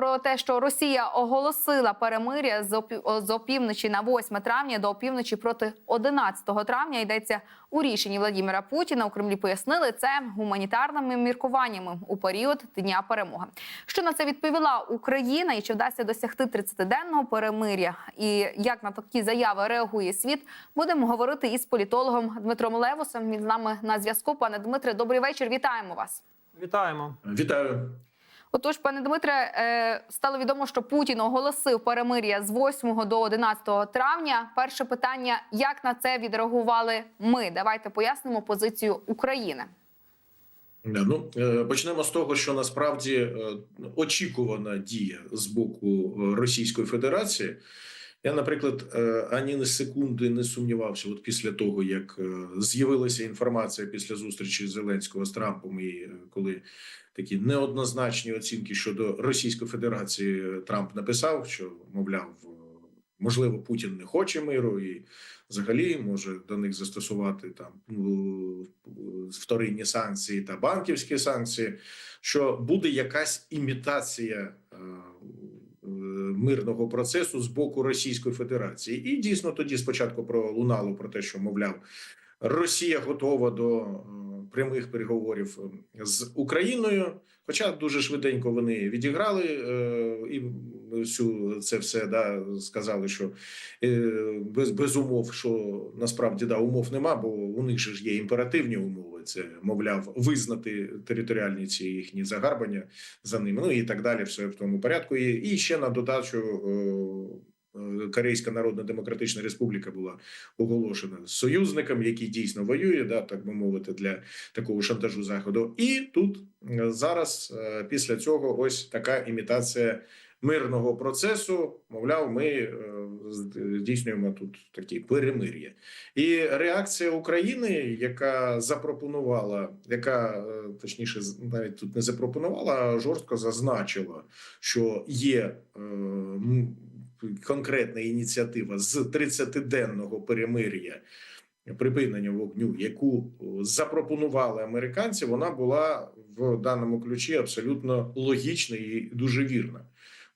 про те, що Росія оголосила перемир'я з опі- з опівночі на 8 травня до опівночі проти 11 травня. Йдеться у рішенні Владіміра Путіна. У Кремлі пояснили це гуманітарними міркуваннями у період дня перемоги. Що на це відповіла Україна, і чи вдасться досягти 30-денного перемир'я? І як на такі заяви реагує світ? Будемо говорити із політологом Дмитром Левусом. Він з нами на зв'язку. Пане Дмитре, добрий вечір. Вітаємо вас. Вітаємо. Вітаю. Отож, пане Дмитре, е, стало відомо, що Путін оголосив перемир'я з 8 до 11 травня. Перше питання: як на це відреагували ми? Давайте пояснимо позицію України. Ну е, почнемо з того, що насправді е, очікувана дія з боку е, Російської Федерації. Я, наприклад, е, ані на секунди не сумнівався, от після того як е, з'явилася інформація після зустрічі Зеленського з Трампом, і е, коли такі неоднозначні оцінки щодо Російської Федерації Трамп написав, що мовляв, можливо, Путін не хоче миру і взагалі може до них застосувати там вторинні санкції та банківські санкції, що буде якась імітація мирного процесу з боку Російської Федерації, і дійсно тоді спочатку пролунало про те, що мовляв. Росія готова до е, прямих переговорів е, з Україною. Хоча дуже швиденько вони відіграли е, і всю це все да сказали, що е, без, без умов, що насправді да умов нема, бо у них же ж є імперативні умови. Це мовляв визнати територіальні ці їхні загарбання за ними. Ну і так далі. Все в тому порядку. І, і ще на додачу. е, Корейська Народна Демократична Республіка була оголошена союзником, який дійсно воює, да так би мовити, для такого шантажу заходу. І тут е, зараз, після цього, ось така імітація мирного процесу. Мовляв, ми е, здійснюємо тут такі перемир'я. І реакція України, яка запропонувала, яка е, точніше навіть тут не запропонувала, а жорстко зазначила, що є е, конкретна ініціатива з 30-денного перемир'я. Припинення вогню, яку запропонували американці, вона була в даному ключі абсолютно логічна і дуже вірна.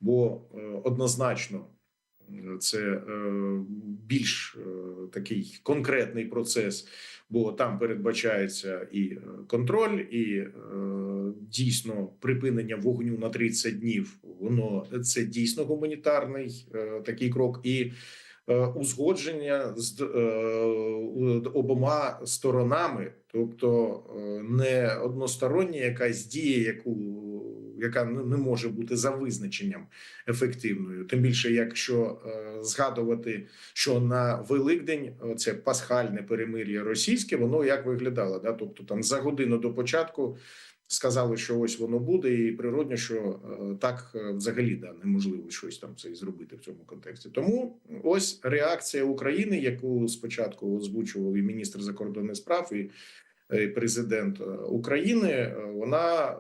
Бо е, однозначно це е, більш е, такий конкретний процес, бо там передбачається і контроль, і дійсно припинення вогню на 30 днів. Воно це дійсно гуманітарний такий крок і. Узгодження з обома сторонами, тобто не одностороння якась дія, яку яка не може бути за визначенням ефективною. Тим більше, якщо е, згадувати, що на Великдень е, це пасхальне перемир'я російське, воно як виглядало, да? тобто там за годину до початку. Сказали, що ось воно буде, і природньо, що е, так взагалі да неможливо щось там це і зробити в цьому контексті. Тому ось реакція України, яку спочатку озвучував і міністр закордонних справ, і президент е, України, е, вона е,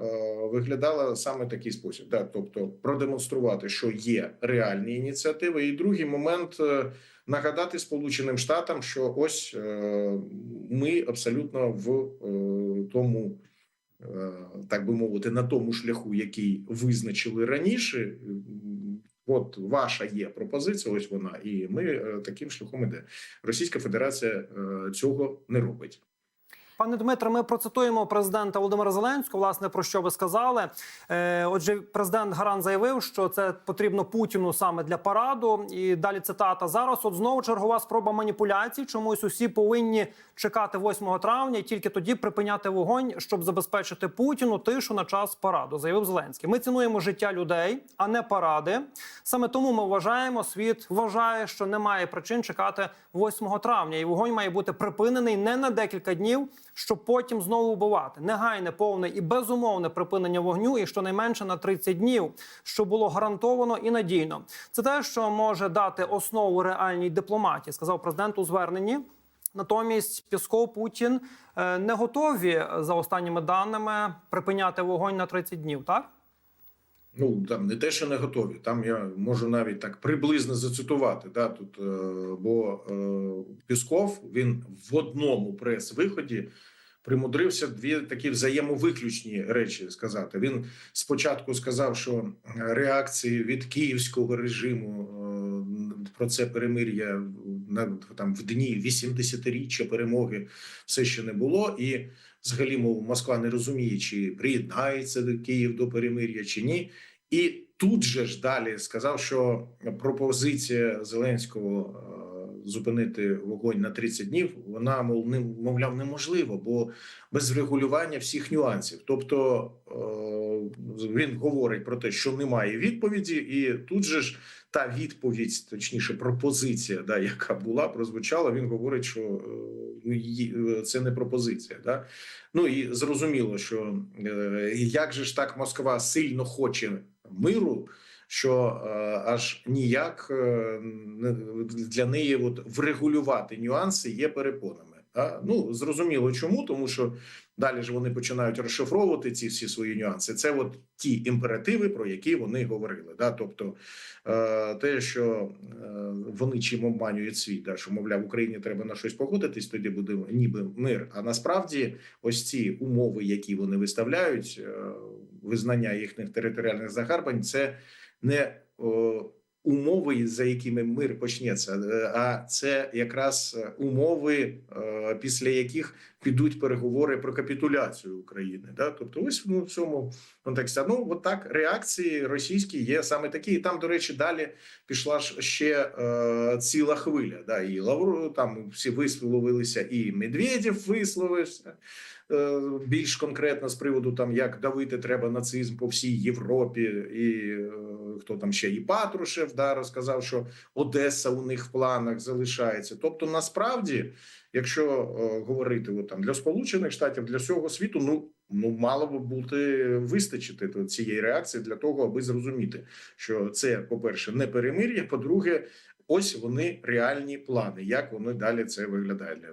виглядала саме такий спосіб, да, тобто продемонструвати, що є реальні ініціативи. І другий момент е, нагадати Сполученим Штатам, що ось е, ми абсолютно в е, тому. е, Так би мовити, на тому шляху, який визначили раніше, от ваша є пропозиція, ось вона, і ми е, таким шляхом іде. Російська Федерація е, цього не робить. Пане Дмитре, ми процитуємо президента Володимира Зеленського. Власне про що ви сказали? Е, отже, президент Гаран заявив, що це потрібно Путіну саме для параду. І далі цитата зараз. От знову чергова спроба маніпуляцій. Чомусь усі повинні чекати 8 травня і тільки тоді припиняти вогонь, щоб забезпечити Путіну тишу на час параду. Заявив Зеленський. Ми цінуємо життя людей, а не паради. Саме тому ми вважаємо, світ вважає, що немає причин чекати 8 травня, і вогонь має бути припинений не на декілька днів, щоб потім знову вбивати. Негайне, повне і безумовне припинення вогню, і щонайменше на 30 днів, що було гарантовано і надійно. Це те, що може дати основу реальній дипломатії, сказав президент у зверненні. Натомість Пісков Путін е, не готові за останніми даними припиняти вогонь на 30 днів. Так Ну там не те, що не готові. Там я можу навіть так приблизно зацитувати. Да, тут е, бо е, Пісков він в одному прес-виході примудрився дві такі взаємовиключні речі сказати. Він спочатку сказав, що реакції від київського режиму е, про це перемир'я на там в дні 80-річчя перемоги все ще не було. І взагалі, мов Москва не розуміє, чи приєднається до Київ до перемир'я чи ні. І тут же ж далі сказав, що пропозиція Зеленського е, зупинити вогонь на 30 днів, вона мов не мовляв неможливо, бо без врегулювання всіх нюансів. Тобто е, він говорить про те, що немає відповіді, і тут же ж та відповідь, точніше, пропозиція, да, яка була, прозвучала. Він говорить, що е, ну, це не пропозиція. Да? Ну і зрозуміло, що е, як же ж так Москва сильно хоче миру, що е, аж ніяк е, для неї от врегулювати нюанси є перепонами. А? Ну зрозуміло, чому, тому що далі ж вони починають розшифровувати ці всі свої нюанси. Це от ті імперативи, про які вони говорили. Да? Тобто е, те, що е, вони чим обманюють світ, да? що мовляв, Україні треба на щось погодитись, тоді буде ніби мир. А насправді, ось ці умови, які вони виставляють, е, визнання їхніх територіальних загарбань, це не умови, за якими мир почнеться, е, а це якраз умови, е, після яких підуть переговори про капітуляцію України. Да? Тобто, ось ну, в цьому контексті. Ну от так реакції російські є саме такі. І там, до речі, далі пішла ж ще е, ціла хвиля. Да? І Лавру там всі висловилися, і Медведєв висловився. е, Більш конкретно з приводу там як давити треба нацизм по всій Європі, і хто там ще і Патрушев да, розказав, що Одеса у них в планах залишається. Тобто, насправді, якщо е, говорити от, там для Сполучених Штатів, для всього світу, ну ну мало би бути вистачити цієї реакції для того, аби зрозуміти, що це, по-перше, не перемир'я. По-друге, ось вони реальні плани. Як вони далі це виглядає для,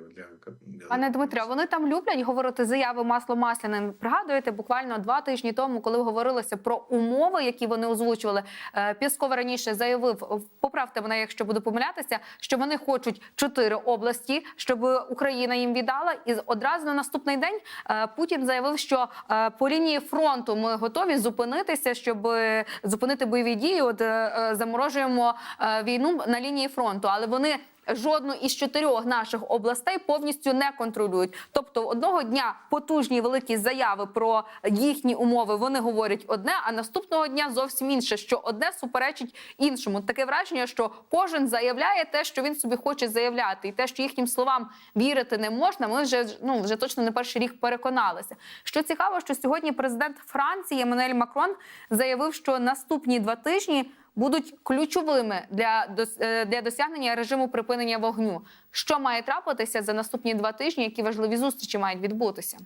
для. Пане Дмитре, вони там люблять говорити заяви масло масляне. Пригадуєте, буквально два тижні тому, коли говорилося про умови, які вони озвучували. е, Пісков раніше заявив, поправте мене, якщо буду помилятися, що вони хочуть чотири області, щоб Україна їм віддала. І одразу на наступний день е, Путін заявив, що е, по лінії фронту ми готові зупинитися, щоб е, зупинити бойові дії. От е, е, заморожуємо е, війну на лінії фронту, але вони жодну із чотирьох наших областей повністю не контролюють. Тобто, одного дня потужні великі заяви про їхні умови вони говорять одне, а наступного дня зовсім інше, що одне суперечить іншому. Таке враження, що кожен заявляє те, що він собі хоче заявляти, і те, що їхнім словам вірити не можна. Ми вже ну вже точно не перший рік переконалися. Що цікаво, що сьогодні президент Франції Еммануель Макрон заявив, що наступні два тижні будуть ключовими для, е, для досягнення режиму припинення вогню. Що має трапитися за наступні два тижні? Які важливі зустрічі мають відбутися?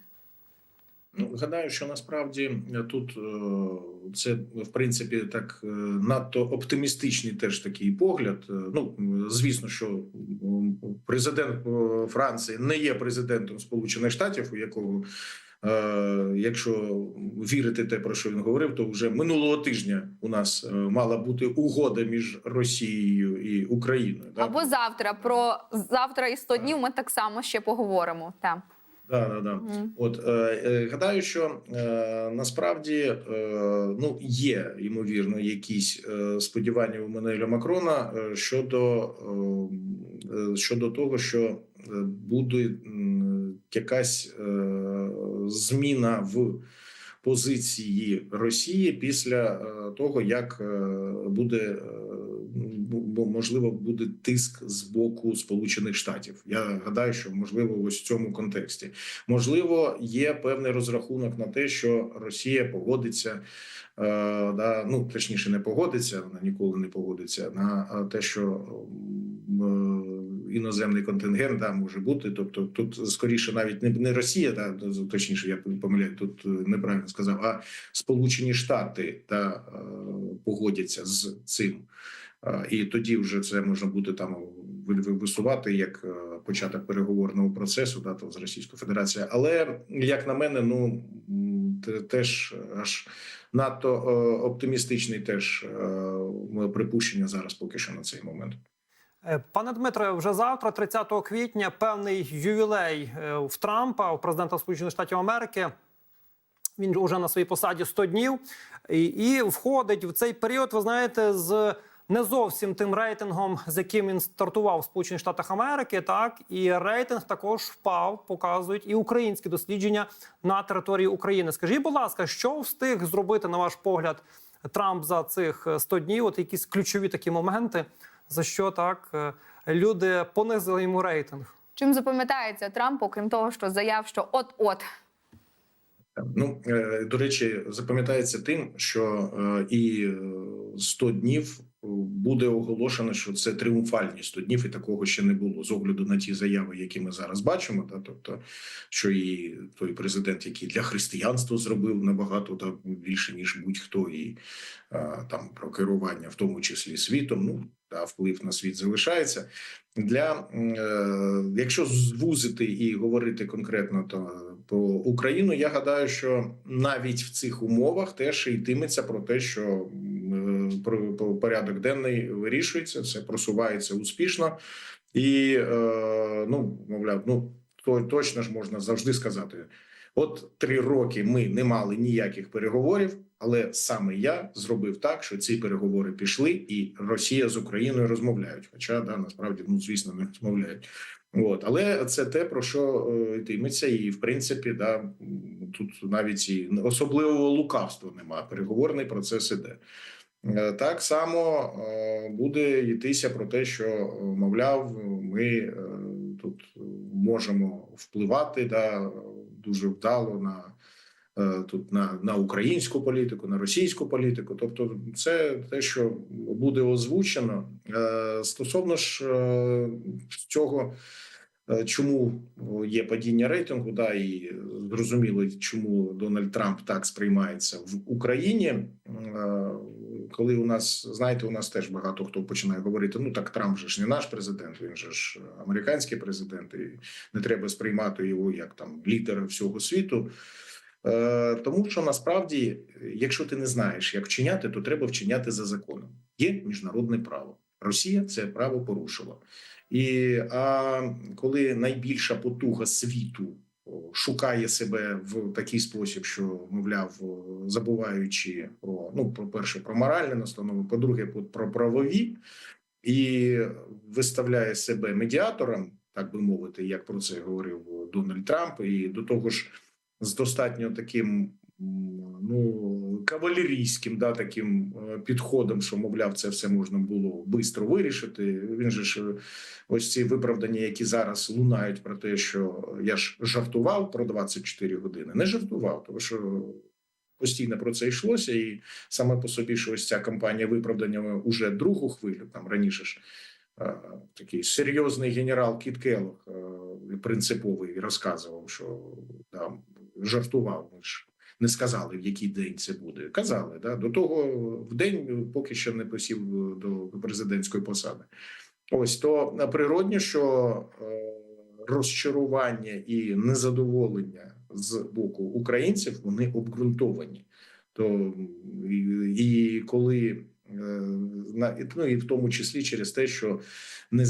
Ну, гадаю, що насправді е, тут е, це в принципі так надто оптимістичний теж такий погляд. Ну звісно, що президент Франції не є президентом Сполучених Штатів, у якого, якщо вірити те, про що він говорив, то вже минулого тижня у нас е, мала бути угода між Росією і Україною. Або завтра про завтра і 100 днів ми так само ще поговоримо. Так. Да, да, да. Мгм. От е, е, гадаю, що е, насправді е, ну є ймовірно якісь е, сподівання у Мануеля Макрона е, щодо, е, е, щодо того, що е, буде якась е, зміна в позиції Росії після е, того, як е, буде бо можливо буде тиск з боку Сполучених Штатів. Я гадаю, що можливо ось в цьому контексті. Можливо, є певний розрахунок на те, що Росія погодиться, да, ну точніше, не погодиться, вона ніколи не погодиться на те, що іноземний контингент да, може бути. Тобто, тут скоріше навіть не, не Росія, да, точніше, я помиляю, тут е, неправильно сказав, а Сполучені Штати да, е, погодяться з цим. Е, І тоді вже це можна буде там ви- ви- висувати як початок переговорного процесу да, з Російською Федерацією. Але як на мене, ну теж аж надто оптимістичний теж припущення зараз поки що на цей момент. Е, Пане Дмитре, вже завтра, 30 квітня, певний ювілей е, в Трампа, у президента Сполучених Штатів Америки. Він вже на своїй посаді 100 днів і, і входить в цей період. Ви знаєте, з не зовсім тим рейтингом, з яким він стартував в Сполучених Штатах Америки. Так і рейтинг також впав, показують і українські дослідження на території України. Скажіть, будь ласка, що встиг зробити на ваш погляд Трамп за цих е, 100 днів? От якісь ключові такі моменти, за що так е, люди понизили йому рейтинг? Чим запам'ятається Трамп, окрім того, що заяв, що от-от Ну е, до речі, запам'ятається тим, що е, і е, 100 днів буде оголошено, що це тріумфальні 100 днів, і такого ще не було з огляду на ті заяви, які ми зараз бачимо. Та тобто, що і той президент, який для християнства зробив набагато та більше ніж будь-хто, і е, там про керування, в тому числі світом. Ну та вплив на світ залишається. Для е, якщо звузити і говорити конкретно то про Україну, я гадаю, що навіть в цих умовах теж йтиметься про те, що порядок денний вирішується, це просувається успішно, і е, ну мовляв, ну то точно ж можна завжди сказати. От три роки ми не мали ніяких переговорів, але саме я зробив так, що ці переговори пішли, і Росія з Україною розмовляють. Хоча да, насправді, ну звісно, не розмовляють. От, але це те про що е, йтиметься, і в принципі, да тут навіть і особливого лукавства немає. Переговорний процес іде. Е, Так само е, буде йтися про те, що е, мовляв, ми тут можемо впливати да, дуже вдало на тут на, на українську політику, на російську політику. Тобто, це те, що буде озвучено. Стосовно ж цього. Чому є падіння рейтингу? Да, і зрозуміло, чому Дональд Трамп так сприймається в Україні. Коли у нас знаєте, у нас теж багато хто починає говорити: ну так Трамп же ж не наш президент, він же ж американський президент, і не треба сприймати його як там лідера всього світу. Е, Тому що насправді, якщо ти не знаєш, як вчиняти, то треба вчиняти за законом. Є міжнародне право. Росія це право порушила. І а коли найбільша потуга світу шукає себе в такий спосіб, що мовляв, забуваючи про ну, про перше, про моральне настанови, по- про правові, і виставляє себе медіатором, так би мовити, як про це говорив Дональд Трамп, і до того ж з достатньо таким ну кавалерійським, да, таким е, підходом, що мовляв, це все можна було швидко вирішити. Він же ж е, ось ці виправдання, які зараз лунають про те, що я ж жартував про 24 години. Не жартував, тому що. Постійно про це йшлося, і саме по собі, що ось ця кампанія виправдання уже другу хвилю. Там раніше ж е, такий серйозний генерал Кіт Келлог, е, принциповий, розказував, що там жартував. Ми ж не сказали, в який день це буде. Казали да до того в день, поки ще не посів до президентської посади. Ось то е, природньо, що е, розчарування і незадоволення з боку українців вони обґрунтовані. То і, і коли е, ну і в тому числі через те, що не е,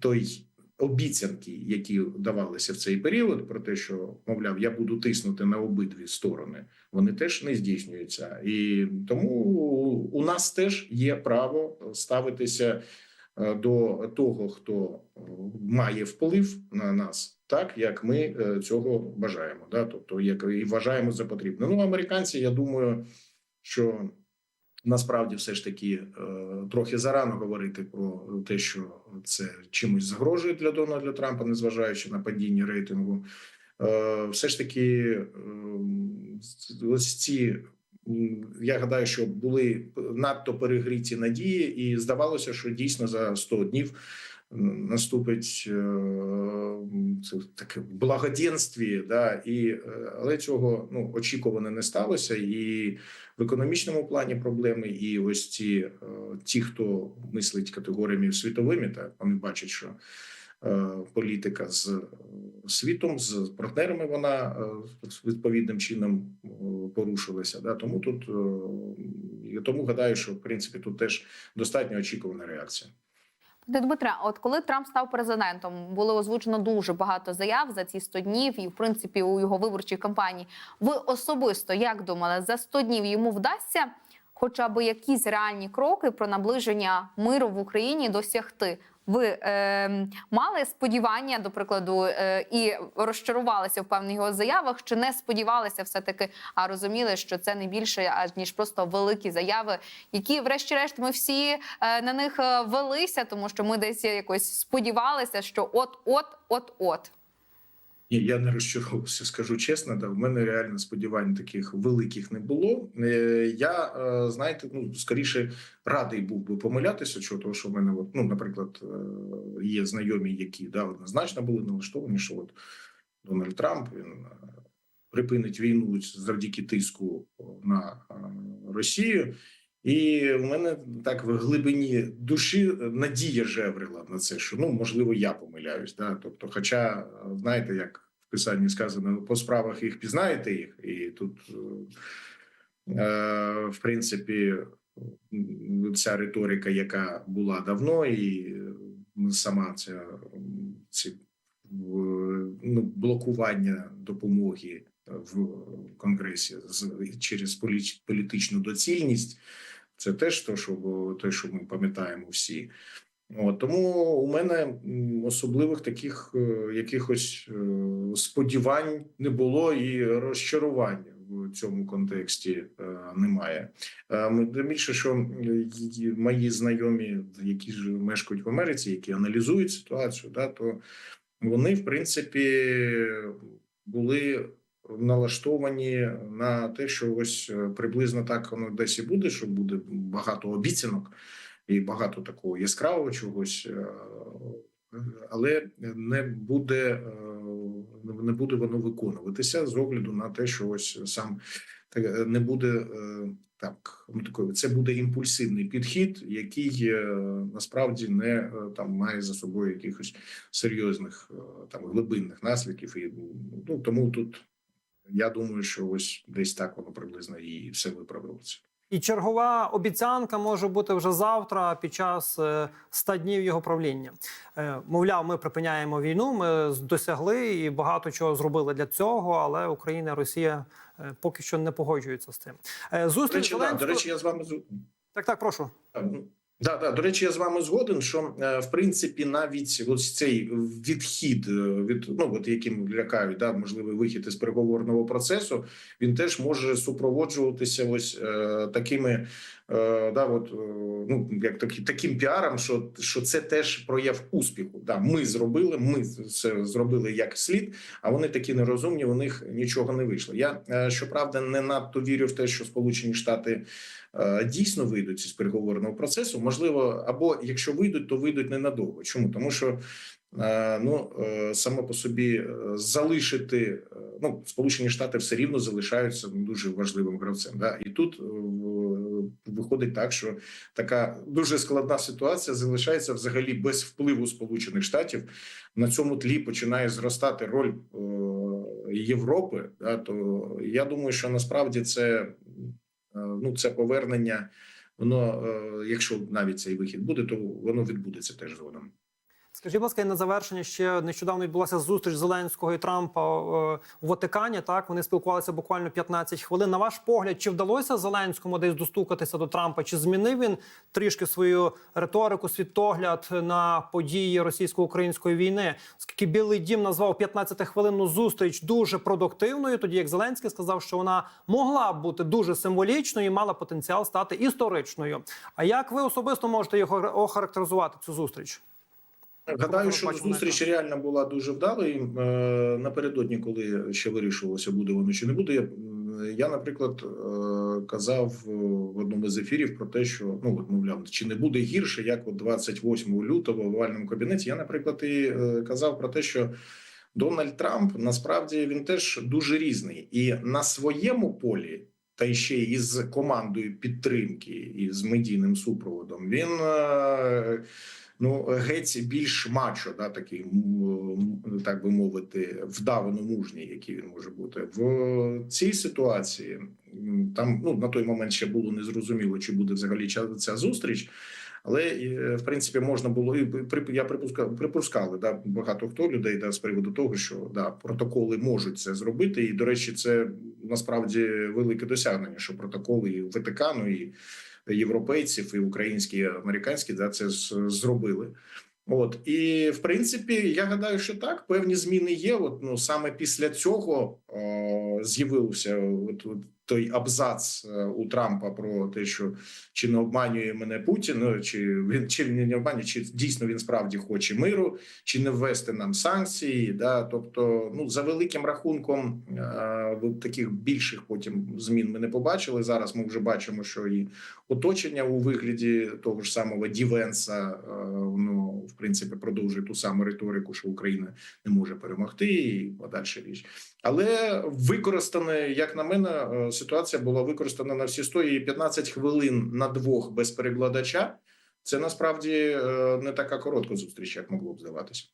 той обіцянки, які давалися в цей період, про те, що мовляв, я буду тиснути на обидві сторони, вони теж не здійснюються, і тому у нас теж є право ставитися е, до того, хто е, має вплив на нас, так як ми е, цього бажаємо. Да? Тобто, як і вважаємо за потрібне. Ну, американці, я думаю, що насправді все ж таки е, трохи зарано говорити про те, що це чимось загрожує для Дональда Трампа, незважаючи на падіння рейтингу. Е, Все ж таки, ось ці. Я гадаю, що були надто перегріті надії, і здавалося, що дійсно за 100 днів наступить е, це таке благоденстві, да і е, але цього ну очікувано не сталося, і в економічному плані проблеми, і ось ці е, ті, хто мислить категоріями світовими, так вони бачать, що політика з світом, з партнерами, вона відповідним чином порушилася. Да, тому тут і тому гадаю, що в принципі тут теж достатньо очікувана реакція. Дмитре, от коли Трамп став президентом, було озвучено дуже багато заяв за ці 100 днів, і в принципі у його виборчій кампанії. Ви особисто як думали, за 100 днів йому вдасться хоча б якісь реальні кроки про наближення миру в Україні досягти? Ви е, мали сподівання, до прикладу, е, і розчарувалися в певних його заявах, чи не сподівалися все таки, а розуміли, що це не більше аж ніж просто великі заяви, які, врешті-решт, ми всі е, на них е, велися, тому що ми десь якось сподівалися, що от, от, от, от. Ні, я не розчаровувався, скажу чесно. Да, в мене реально сподівань таких великих не було. Е, Я е, знаєте, ну скоріше радий був би помилятися, чого того, що в мене, от, ну, наприклад, е, є знайомі, які да, однозначно були налаштовані, що от Дональд Трамп він припинить війну завдяки тиску на Росію. І у мене так в глибині душі надія жеврила на це, що ну можливо я помиляюсь. Да? Тобто, хоча знаєте, як в писанні сказано, по справах їх пізнаєте їх, і тут е, в принципі ця риторика, яка була давно, і сама ця ці ну, блокування допомоги в Конгресі з через політичну доцільність. Це теж то, що те, що ми пам'ятаємо всі. От, тому у мене особливих таких е, якихось е, сподівань не було і розчарувань в цьому контексті е, немає. Тим більше, що мої знайомі, які ж мешкають в Америці, які аналізують ситуацію, да, то вони, в принципі, були налаштовані на те, що ось е, приблизно так воно десь і буде, що буде багато обіцянок і багато такого яскравого чогось, е, але не буде, е, не буде воно виконуватися з огляду на те, що ось сам так, не буде так. ну, Це буде імпульсивний підхід, який насправді не там має за собою якихось серйозних там глибинних наслідків. І ну тому тут я думаю, що ось десь так воно приблизно і все виправилося. І чергова обіцянка може бути вже завтра під час е, 100 днів його правління. Е, Мовляв, ми припиняємо війну. Ми досягли і багато чого зробили для цього, але Україна, Росія е, поки що не погоджуються з цим. Е, До Зустріч речі, да, до речі, я з вами так, так, прошу. Да, да, до речі, я з вами згоден, що е, в принципі навіть ось цей відхід е, від ну от яким лякають, да, можливий вихід із переговорного процесу, він теж може супроводжуватися ось е, такими, да, от, е, ну як такі таким піаром, що, що це теж прояв успіху. Да, ми зробили, ми це зробили як слід, а вони такі нерозумні, у них нічого не вийшло. Я е, щоправда не надто вірю в те, що Сполучені Штати е, дійсно вийдуть із переговорного процесу. Можливо, або якщо вийдуть, то вийдуть ненадовго. Чому тому, що е, ну е, само по собі е, залишити е, ну Сполучені Штати все рівно залишаються дуже важливим гравцем. Да? І тут е, виходить так, що така дуже складна ситуація залишається взагалі без впливу Сполучених Штатів. На цьому тлі починає зростати роль е, Європи. Да? То я думаю, що насправді це е, ну це повернення. Воно, е, якщо навіть цей вихід буде, то воно відбудеться теж згодом. Скажіть, будь ласка, і на завершення ще нещодавно відбулася зустріч Зеленського і Трампа е, у Ватикані. Так вони спілкувалися буквально 15 хвилин. На ваш погляд, чи вдалося Зеленському десь достукатися до Трампа? Чи змінив він трішки свою риторику, світогляд на події російсько-української війни? Оскільки Білий Дім назвав 15-хвилинну зустріч дуже продуктивною, тоді як Зеленський сказав, що вона могла бути дуже символічною і мала потенціал стати історичною. А як ви особисто можете його охарактеризувати цю зустріч? Гадаю, що зустріч реально була дуже вдалою. Е, Напередодні, коли ще вирішувалося, буде воно чи не буде. Я, я наприклад, е, казав в одному з ефірів про те, що ну от мовляв, чи не буде гірше, як от 28 лютого в овальному кабінеті. Я, наприклад, і е, казав про те, що Дональд Трамп насправді він теж дуже різний, і на своєму полі. Та ще із командою підтримки і з медійним супроводом він ну геть більш мачо, да, такий так би мовити, вдавано мужній, який він може бути в цій ситуації. Там ну на той момент ще було незрозуміло, чи буде взагалі ця, зустріч. Але е, в принципі можна було і я припускав, припускали да багато хто людей да з приводу того, що да протоколи можуть це зробити. І до речі, це насправді велике досягнення, що протоколи і Ватикану, і європейців, і українські, і американські да це зробили. От і в принципі, я гадаю, що так певні зміни є. От ну саме після цього з'явився от, от той абзац е, у Трампа про те, що чи не обманює мене Путін, ну, чи він чи не обманює, чи дійсно він справді хоче миру, чи не ввести нам санкції. Да, тобто, ну за великим рахунком е, таких більших потім змін ми не побачили. Зараз ми вже бачимо, що і оточення у вигляді того ж самого Дівенса, е, ну в принципі продовжує ту саму риторику, що Україна не може перемогти, і подальша річ. Але використана, як на мене, ситуація була використана на всі 100 і 15 хвилин на двох без перекладача. Це насправді е, не така коротка зустріч, як могло б здаватися.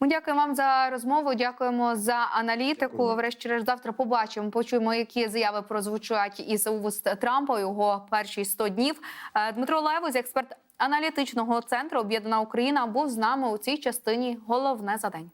Ми дякуємо вам за розмову. Дякуємо за аналітику. Врешті-решт завтра побачимо. Почуємо, які заяви прозвучать із уст Трампа його перші 100 днів. Е, Дмитро Левус, експерт аналітичного центру Об'єднана Україна, був з нами у цій частині. Головне за день.